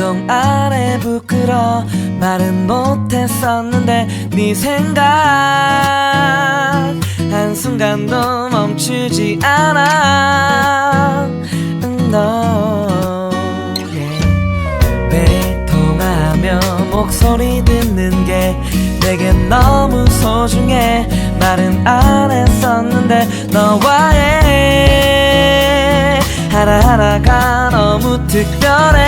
그동안에 부끄러 말은 못했었는데 네 생각 한순간도 멈추지 않아 너 yeah. 매일 통하며 목소리 듣는 게 내게 너무 소중해 말은 안 했었는데 너와의 하나하나가 너무 특별해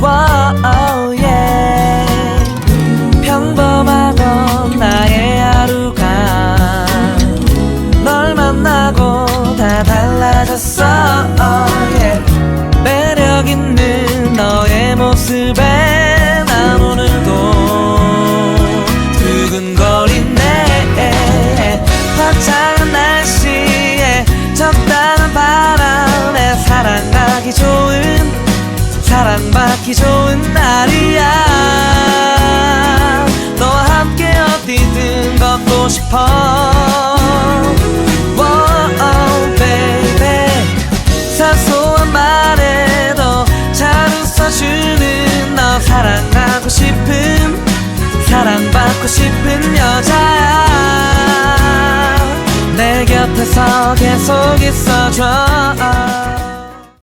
wow, yeah. 평범하던 나의 하루가 널 만나고 다 달라졌어 yeah. 매력 있는 너의 모습에 사랑받기 좋은 날이야. 너와 함께 어디든 걷고 싶어. Whoa, baby. 사소한 말에도 잘 웃어주는 너 사랑하고 싶은 사랑받고 싶은 여자야. 내 곁에서 계속 있어줘